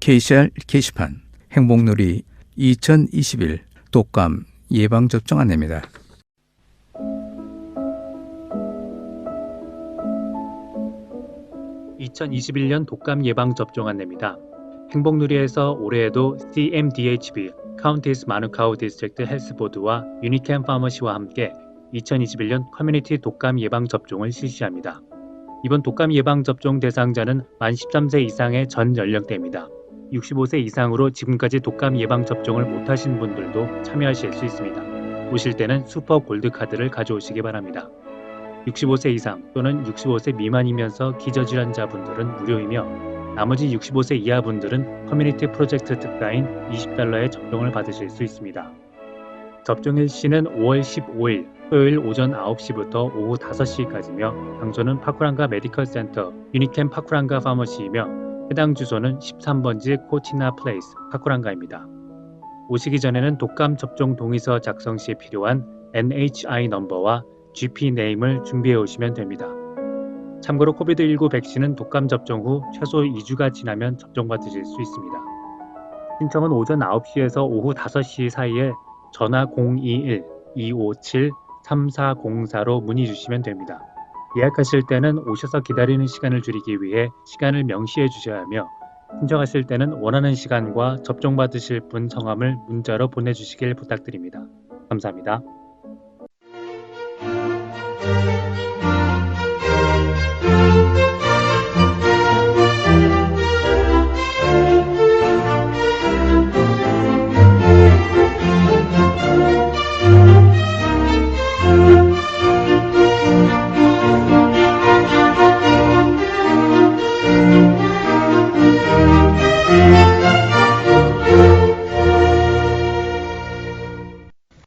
KCR 게시판 행복놀이 2021 독감 예방접종 안내입니다. (2021년) 독감 예방 접종 안내입니다. 행복누리에서 올해에도 CMDHB 카운티스 마누카우 디스트릭트 헬스보드와 유니캠 파머시와 함께 2021년 커뮤니티 독감 예방 접종을 실시합니다. 이번 독감 예방 접종 대상자는 만 13세 이상의 전 연령대입니다. 65세 이상으로 지금까지 독감 예방 접종을 못하신 분들도 참여하실 수 있습니다. 오실 때는 슈퍼 골드 카드를 가져오시기 바랍니다. 65세 이상 또는 65세 미만이면서 기저질환자분들은 무료이며 나머지 65세 이하 분들은 커뮤니티 프로젝트 특가인 20달러의 접종을 받으실 수 있습니다. 접종일 시는 5월 15일 토요일 오전 9시부터 오후 5시까지며 장소는 파쿠란가 메디컬 센터 유니캠 파쿠란가 파머시이며 해당 주소는 13번지 코티나 플레이스 파쿠란가입니다. 오시기 전에는 독감 접종 동의서 작성 시 필요한 NHI 넘버와 GP 네임을 준비해 오시면 됩니다. 참고로 코비드19 백신은 독감 접종 후 최소 2주가 지나면 접종받으실 수 있습니다. 신청은 오전 9시에서 오후 5시 사이에 전화 021-257-3404로 문의 주시면 됩니다. 예약하실 때는 오셔서 기다리는 시간을 줄이기 위해 시간을 명시해 주셔야 하며 신청하실 때는 원하는 시간과 접종받으실 분 성함을 문자로 보내주시길 부탁드립니다. 감사합니다.